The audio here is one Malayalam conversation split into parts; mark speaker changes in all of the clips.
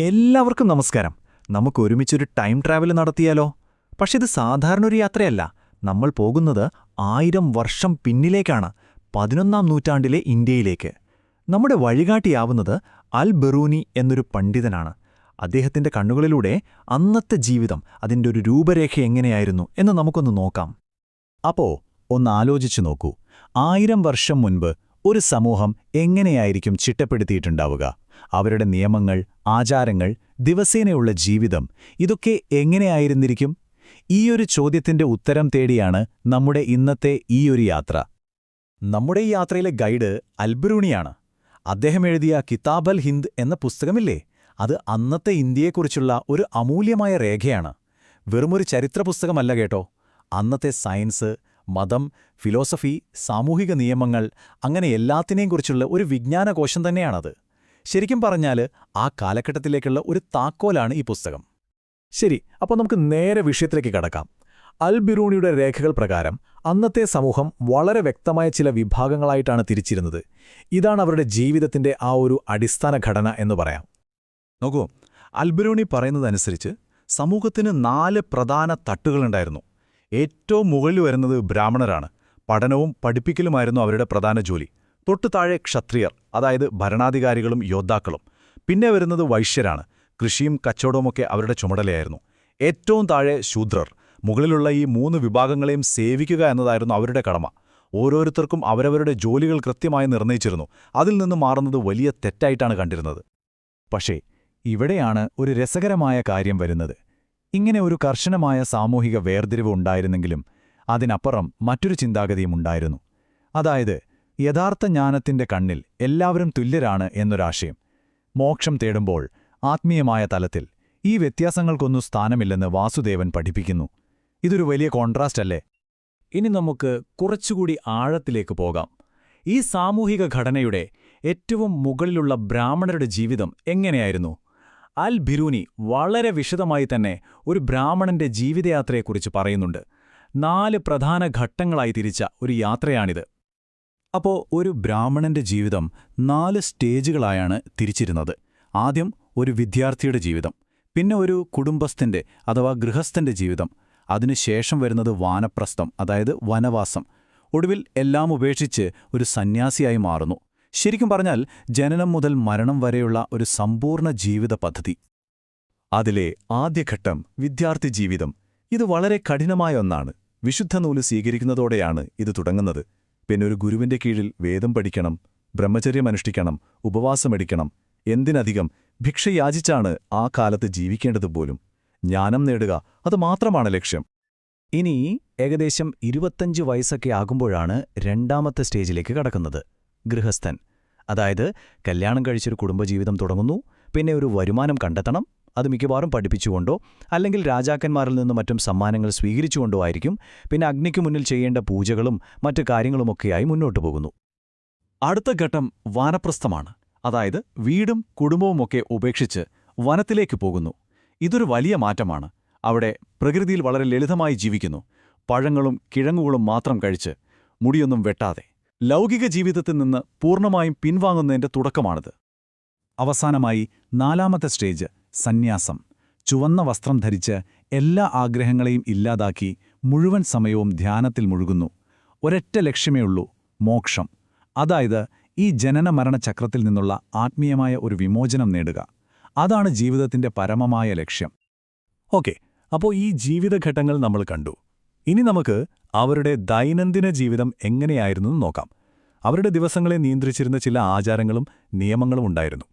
Speaker 1: എല്ലാവർക്കും നമസ്കാരം. നമുക്ക് ഒരുമിച്ചൊരു ടൈം ട്രാവൽ നടത്തിയാലോ? പക്ഷെ ഇത് സാധാരണ ഒരു യാത്രയല്ല. നമ്മൾ പോകുന്നത് ആയിരം വർഷം പിന്നിലേക്കാണ് പതിനൊന്നാം നൂറ്റാണ്ടിലെ ഇന്ത്യയിലേക്ക്. നമ്മുടെ വഴികാട്ടിയാവുന്നത് അൽ ബെറൂനി എന്നൊരു പണ്ഡിതനാണ്. അദ്ദേഹത്തിന്റെ കണ്ണുകളിലൂടെ അന്നത്തെ ജീവിതം അതിന്റെ ഒരു രൂപരേഖ എങ്ങനെയായിരുന്നു എന്ന് നമുക്കൊന്ന് നോക്കാം.
Speaker 2: അപ്പോ ഒന്ന് ആലോചിച്ചു നോക്കൂ. ആയിരം വർഷം മുൻപ് ഒരു സമൂഹം എങ്ങനെയായിരിക്കും ചിട്ടപ്പെടുത്തിയിട്ടുണ്ടാവുക? അവരുടെ നിയമങ്ങൾ ആചാരങ്ങൾ ദിവസേനയുള്ള ജീവിതം ഇതൊക്കെ എങ്ങനെയായിരുന്നിരിക്കും? ഈയൊരു ചോദ്യത്തിന്റെ ഉത്തരം തേടിയാണ് നമ്മുടെ ഇന്നത്തെ ഈയൊരു യാത്ര. നമ്മുടെ ഈ യാത്രയിലെ ഗൈഡ് അൽബ്രൂണിയാണ് അദ്ദേഹം എഴുതിയ കിതാബൽ ഹിന്ദ് എന്ന പുസ്തകമില്ലേ? അത് അന്നത്തെ ഇന്ത്യയെക്കുറിച്ചുള്ള ഒരു അമൂല്യമായ രേഖയാണ്. വെറുമൊരു ചരിത്ര പുസ്തകമല്ല കേട്ടോ. അന്നത്തെ സയൻസ് മതം ഫിലോസഫി സാമൂഹിക നിയമങ്ങൾ അങ്ങനെ എല്ലാത്തിനെയും കുറിച്ചുള്ള ഒരു വിജ്ഞാനകോശം തന്നെയാണത്. ശരിക്കും പറഞ്ഞാൽ ആ കാലഘട്ടത്തിലേക്കുള്ള ഒരു താക്കോലാണ് ഈ പുസ്തകം.
Speaker 3: ശരി അപ്പോൾ നമുക്ക് നേരെ വിഷയത്തിലേക്ക് കടക്കാം. അൽ ബിറൂണിയുടെ രേഖകൾ പ്രകാരം അന്നത്തെ സമൂഹം വളരെ വ്യക്തമായ ചില വിഭാഗങ്ങളായിട്ടാണ് തിരിച്ചിരുന്നത്. ഇതാണ് അവരുടെ ജീവിതത്തിന്റെ ആ ഒരു അടിസ്ഥാന ഘടന എന്ന് പറയാം.
Speaker 2: നോക്കൂ അൽബിറൂണി പറയുന്നതനുസരിച്ച് സമൂഹത്തിന് നാല് പ്രധാന തട്ടുകളുണ്ടായിരുന്നു. ഏറ്റവും മുകളിൽ വരുന്നത് ബ്രാഹ്മണരാണ്. പഠനവും പഠിപ്പിക്കലുമായിരുന്നു അവരുടെ പ്രധാന ജോലി. തൊട്ടു താഴെ ക്ഷത്രിയർ അതായത് ഭരണാധികാരികളും യോദ്ധാക്കളും. പിന്നെ വരുന്നത് വൈശ്യരാണ്. കൃഷിയും കച്ചവടവുമൊക്കെ അവരുടെ ചുമതലയായിരുന്നു. ഏറ്റവും താഴെ ശൂദ്രർ. മുകളിലുള്ള ഈ മൂന്ന് വിഭാഗങ്ങളെയും സേവിക്കുക എന്നതായിരുന്നു അവരുടെ കടമ. ഓരോരുത്തർക്കും അവരവരുടെ ജോലികൾ കൃത്യമായി നിർണയിച്ചിരുന്നു. അതിൽ നിന്ന് മാറുന്നത് വലിയ തെറ്റായിട്ടാണ് കണ്ടിരുന്നത്. പക്ഷേ ഇവിടെയാണ് ഒരു രസകരമായ കാര്യം വരുന്നത്. ഇങ്ങനെ ഒരു കർശനമായ സാമൂഹിക വേർതിരിവ് ഉണ്ടായിരുന്നെങ്കിലും അതിനപ്പുറം മറ്റൊരു ചിന്താഗതിയും ഉണ്ടായിരുന്നു. അതായത് യഥാർത്ഥ ജ്ഞാനത്തിന്റെ കണ്ണിൽ എല്ലാവരും തുല്യരാണ് എന്നൊരാശയം. മോക്ഷം തേടുമ്പോൾ ആത്മീയമായ തലത്തിൽ ഈ വ്യത്യാസങ്ങൾക്കൊന്നും സ്ഥാനമില്ലെന്ന് വാസുദേവൻ പഠിപ്പിക്കുന്നു. ഇതൊരു വലിയ കോൺട്രാസ്റ്റ് അല്ലേ? ഇനി നമുക്ക് കുറച്ചുകൂടി ആഴത്തിലേക്ക് പോകാം. ഈ സാമൂഹിക ഘടനയുടെ ഏറ്റവും മുകളിലുള്ള ബ്രാഹ്മണരുടെ ജീവിതം എങ്ങനെയായിരുന്നു? അൽ ബിരൂനി വളരെ വിശദമായി തന്നെ ഒരു ബ്രാഹ്മണന്റെ ജീവിതയാത്രയെക്കുറിച്ച് പറയുന്നുണ്ട്. നാല് പ്രധാന ഘട്ടങ്ങളായി തിരിച്ച ഒരു യാത്രയാണിത്. അപ്പോ ഒരു ബ്രാഹ്മണന്റെ ജീവിതം നാല് സ്റ്റേജുകളായാണ് തിരിച്ചിരുന്നത്. ആദ്യം ഒരു വിദ്യാർത്ഥിയുടെ ജീവിതം പിന്നെ ഒരു കുടുംബസ്ഥന്റെ അഥവാ ഗൃഹസ്ഥന്റെ ജീവിതം അതിനുശേഷം വരുന്നത് വാനപ്രസ്ഥം അതായത് വനവാസം. ഒടുവിൽ എല്ലാം ഉപേക്ഷിച്ച് ഒരു സന്യാസിയായി മാറുന്നു. ശരിക്കും പറഞ്ഞാൽ ജനനം മുതൽ മരണം വരെയുള്ള ഒരു സമ്പൂർണ ജീവിത പദ്ധതി. അതിലെ ആദ്യഘട്ടം വിദ്യാർത്ഥി ജീവിതം. ഇത് വളരെ കഠിനമായ ഒന്നാണ്. വിശുദ്ധ നൂൽ സ്വീകരിക്കുന്നതോടെയാണ് ഇത് തുടങ്ങുന്നത്. പിന്നെ ഒരു ഗുരുവിന്റെ കീഴിൽ വേദം പഠിക്കണം ബ്രഹ്മചര്യം അനുഷ്ഠിക്കണം ഉപവാസമെടുക്കണം എന്തിനധികം ഭിക്ഷ യാചിച്ചാണ് ആ കാലത്ത് ജീവിക്കേണ്ടത് പോലും. ജ്ഞാനം നേടുക അത് മാത്രമാണ് ലക്ഷ്യം. ഇനി ഏകദേശം ഇരുപത്തഞ്ച് വയസ്സൊക്കെ ആകുമ്പോഴാണ് രണ്ടാമത്തെ സ്റ്റേജിലേക്ക് കടക്കുന്നത്. ഗൃഹസ്ഥൻ. അതായത് കല്യാണം കഴിച്ചൊരു കുടുംബജീവിതം തുടങ്ങുന്നു പിന്നെ ഒരു വരുമാനം കണ്ടെത്തണം അത് മിക്കവാറും പഠിപ്പിച്ചുകൊണ്ടോ അല്ലെങ്കിൽ രാജാക്കന്മാരിൽ നിന്ന് മറ്റും സമ്മാനങ്ങൾ സ്വീകരിച്ചുകൊണ്ടോ ആയിരിക്കും പിന്നെ അഗ്നിക്ക് മുന്നിൽ ചെയ്യേണ്ട പൂജകളും മറ്റു കാര്യങ്ങളുമൊക്കെയായി മുന്നോട്ടു പോകുന്നു. അടുത്ത ഘട്ടം വാനപ്രസ്ഥമാണ്. അതായത് വീടും കുടുംബവുമൊക്കെ ഉപേക്ഷിച്ച് വനത്തിലേക്ക് പോകുന്നു. ഇതൊരു വലിയ മാറ്റമാണ്. അവിടെ പ്രകൃതിയിൽ വളരെ ലളിതമായി ജീവിക്കുന്നു. പഴങ്ങളും കിഴങ്ങുകളും മാത്രം കഴിച്ച് മുടിയൊന്നും വെട്ടാതെ. ലൗകിക ജീവിതത്തിൽ നിന്ന് പൂർണമായും പിൻവാങ്ങുന്നതിന്റെ തുടക്കമാണിത്. അവസാനമായി നാലാമത്തെ സ്റ്റേജ് സന്യാസം. ചുവന്ന വസ്ത്രം ധരിച്ച് എല്ലാ ആഗ്രഹങ്ങളെയും ഇല്ലാതാക്കി മുഴുവൻ സമയവും ധ്യാനത്തിൽ മുഴുകുന്നു. ഒരൊറ്റ ലക്ഷ്യമേ ഉള്ളൂ മോക്ഷം. അതായത് ഈ ജനന ചക്രത്തിൽ നിന്നുള്ള ആത്മീയമായ ഒരു വിമോചനം നേടുക. അതാണ് ജീവിതത്തിന്റെ പരമമായ ലക്ഷ്യം. ഓക്കെ അപ്പോൾ ഈ ജീവിതഘട്ടങ്ങൾ നമ്മൾ കണ്ടു. ഇനി നമുക്ക് അവരുടെ ദൈനംദിന ജീവിതം എങ്ങനെയായിരുന്നു നോക്കാം. അവരുടെ ദിവസങ്ങളെ നിയന്ത്രിച്ചിരുന്ന ചില ആചാരങ്ങളും നിയമങ്ങളും ഉണ്ടായിരുന്നു.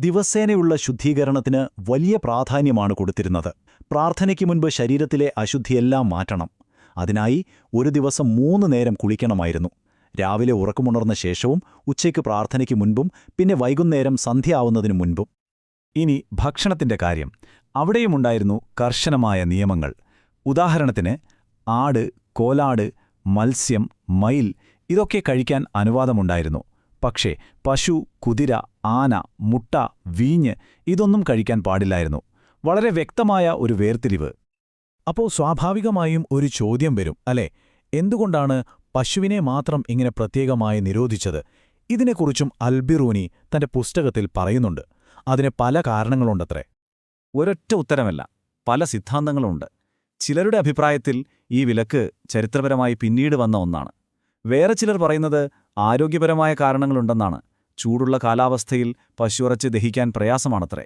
Speaker 2: ദിവസേനയുള്ള ശുദ്ധീകരണത്തിന് വലിയ പ്രാധാന്യമാണ് കൊടുത്തിരുന്നത്. പ്രാർത്ഥനയ്ക്ക് മുൻപ് ശരീരത്തിലെ അശുദ്ധിയെല്ലാം മാറ്റണം. അതിനായി ഒരു ദിവസം മൂന്ന് നേരം കുളിക്കണമായിരുന്നു. രാവിലെ ഉറക്കമുണർന്ന ശേഷവും ഉച്ചയ്ക്ക് പ്രാർത്ഥനയ്ക്ക് മുൻപും പിന്നെ വൈകുന്നേരം സന്ധ്യയാവുന്നതിനു മുൻപും. ഇനി ഭക്ഷണത്തിന്റെ കാര്യം. അവിടെയുമുണ്ടായിരുന്നു കർശനമായ നിയമങ്ങൾ. ഉദാഹരണത്തിന് ആട് കോലാട് മത്സ്യം മയിൽ ഇതൊക്കെ കഴിക്കാൻ അനുവാദമുണ്ടായിരുന്നു. പക്ഷേ പശു കുതിര ആന മുട്ട വീഞ്ഞ് ഇതൊന്നും കഴിക്കാൻ പാടില്ലായിരുന്നു. വളരെ വ്യക്തമായ ഒരു വേർതിരിവ്. അപ്പോൾ സ്വാഭാവികമായും ഒരു ചോദ്യം വരും അല്ലേ? എന്തുകൊണ്ടാണ് പശുവിനെ മാത്രം ഇങ്ങനെ പ്രത്യേകമായി നിരോധിച്ചത്? ഇതിനെക്കുറിച്ചും അൽബിറൂനി തന്റെ പുസ്തകത്തിൽ പറയുന്നുണ്ട്.
Speaker 3: അതിന് പല കാരണങ്ങളുണ്ടത്രേ.
Speaker 2: ഒരൊറ്റ ഉത്തരമല്ല പല സിദ്ധാന്തങ്ങളുമുണ്ട് ചിലരുടെ അഭിപ്രായത്തിൽ ഈ വിലക്ക് ചരിത്രപരമായി പിന്നീട് വന്ന ഒന്നാണ്. വേറെ ചിലർ പറയുന്നത് ആരോഗ്യപരമായ കാരണങ്ങളുണ്ടെന്നാണ്. ചൂടുള്ള കാലാവസ്ഥയിൽ പശുറച്ച് ദഹിക്കാൻ പ്രയാസമാണത്രേ.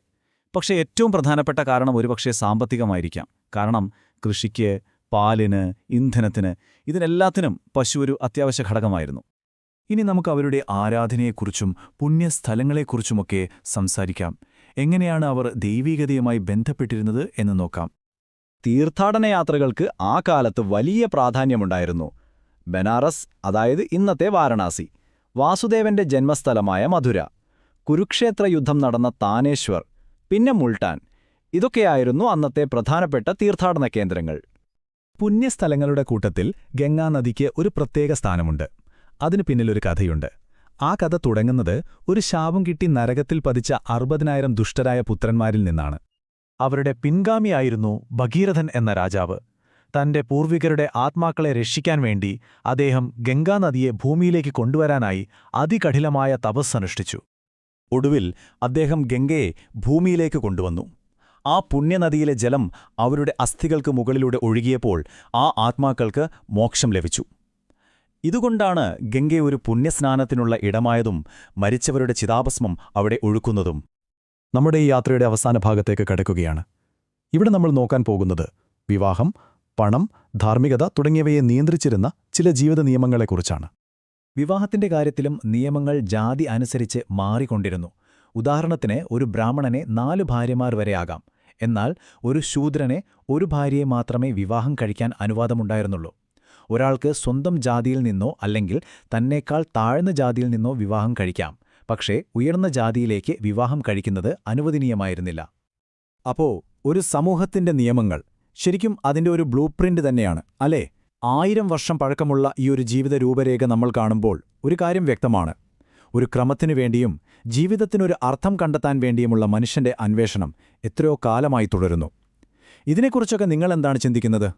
Speaker 2: പക്ഷേ ഏറ്റവും പ്രധാനപ്പെട്ട കാരണം ഒരുപക്ഷെ സാമ്പത്തികമായിരിക്കാം. കാരണം കൃഷിക്ക് പാലിന് ഇന്ധനത്തിന് ഇതിനെല്ലാത്തിനും പശു ഒരു അത്യാവശ്യ ഘടകമായിരുന്നു.
Speaker 1: ഇനി നമുക്ക് അവരുടെ ആരാധനയെക്കുറിച്ചും പുണ്യസ്ഥലങ്ങളെക്കുറിച്ചുമൊക്കെ സംസാരിക്കാം. എങ്ങനെയാണ് അവർ ദൈവീകതയുമായി ബന്ധപ്പെട്ടിരുന്നത് എന്ന് നോക്കാം.
Speaker 2: തീർത്ഥാടന യാത്രകൾക്ക് ആ കാലത്ത് വലിയ പ്രാധാന്യമുണ്ടായിരുന്നു. ബനാറസ് അതായത് ഇന്നത്തെ വാരണാസി വാസുദേവന്റെ ജന്മസ്ഥലമായ മധുര കുരുക്ഷേത്ര യുദ്ധം നടന്ന താനേശ്വർ പിന്നെ മുൾട്ടാൻ ഇതൊക്കെയായിരുന്നു അന്നത്തെ പ്രധാനപ്പെട്ട തീർത്ഥാടന കേന്ദ്രങ്ങൾ.
Speaker 3: പുണ്യസ്ഥലങ്ങളുടെ കൂട്ടത്തിൽ ഗംഗാനദിക്ക് ഒരു പ്രത്യേക സ്ഥാനമുണ്ട്. അതിനു പിന്നിലൊരു കഥയുണ്ട്. ആ കഥ തുടങ്ങുന്നത് ഒരു ശാപം കിട്ടി നരകത്തിൽ പതിച്ച അറുപതിനായിരം ദുഷ്ടരായ പുത്രന്മാരിൽ നിന്നാണ്. അവരുടെ പിൻഗാമിയായിരുന്നു ഭഗീരഥൻ എന്ന രാജാവ്. തന്റെ പൂർവികരുടെ ആത്മാക്കളെ രക്ഷിക്കാൻ വേണ്ടി അദ്ദേഹം ഗംഗാനദിയെ ഭൂമിയിലേക്ക് കൊണ്ടുവരാനായി അതികഠിലമായ തപസ്സനുഷ്ഠിച്ചു ഒടുവിൽ അദ്ദേഹം ഗംഗയെ ഭൂമിയിലേക്ക് കൊണ്ടുവന്നു. ആ പുണ്യനദിയിലെ ജലം അവരുടെ അസ്ഥികൾക്ക് മുകളിലൂടെ ഒഴുകിയപ്പോൾ ആ ആത്മാക്കൾക്ക് മോക്ഷം ലഭിച്ചു. ഇതുകൊണ്ടാണ് ഗംഗയൊരു ഒരു പുണ്യസ്നാനത്തിനുള്ള ഇടമായതും മരിച്ചവരുടെ ചിതാഭസ്മം അവിടെ ഒഴുക്കുന്നതും. നമ്മുടെ ഈ യാത്രയുടെ അവസാന ഭാഗത്തേക്ക് കടക്കുകയാണ്. ഇവിടെ നമ്മൾ നോക്കാൻ പോകുന്നത് വിവാഹം പണം ധാർമ്മികത തുടങ്ങിയവയെ നിയന്ത്രിച്ചിരുന്ന ചില ജീവിത നിയമങ്ങളെക്കുറിച്ചാണ്. വിവാഹത്തിന്റെ കാര്യത്തിലും നിയമങ്ങൾ ജാതി അനുസരിച്ച് മാറിക്കൊണ്ടിരുന്നു. ഉദാഹരണത്തിന് ഒരു ബ്രാഹ്മണനെ നാല് ഭാര്യമാർ വരെയാകാം എന്നാൽ ഒരു ശൂദ്രനെ ഒരു ഭാര്യയെ മാത്രമേ വിവാഹം കഴിക്കാൻ അനുവാദമുണ്ടായിരുന്നുള്ളൂ. ഒരാൾക്ക് സ്വന്തം ജാതിയിൽ നിന്നോ അല്ലെങ്കിൽ തന്നേക്കാൾ താഴ്ന്ന ജാതിയിൽ നിന്നോ വിവാഹം കഴിക്കാം. പക്ഷേ ഉയർന്ന ജാതിയിലേക്ക് വിവാഹം കഴിക്കുന്നത് അനുവദനീയമായിരുന്നില്ല. അപ്പോ ഒരു സമൂഹത്തിന്റെ നിയമങ്ങൾ ശരിക്കും അതിന്റെ ഒരു ബ്ലൂ പ്രിന്റ് തന്നെയാണ് അല്ലേ? ആയിരം വർഷം പഴക്കമുള്ള ഈ ഒരു ജീവിത രൂപരേഖ നമ്മൾ കാണുമ്പോൾ ഒരു കാര്യം വ്യക്തമാണ്. ഒരു ക്രമത്തിനു വേണ്ടിയും ജീവിതത്തിനൊരു അർത്ഥം കണ്ടെത്താൻ വേണ്ടിയുമുള്ള മനുഷ്യന്റെ അന്വേഷണം എത്രയോ കാലമായി തുടരുന്നു. ഇതിനെക്കുറിച്ചൊക്കെ നിങ്ങളെന്താണ് ചിന്തിക്കുന്നത്?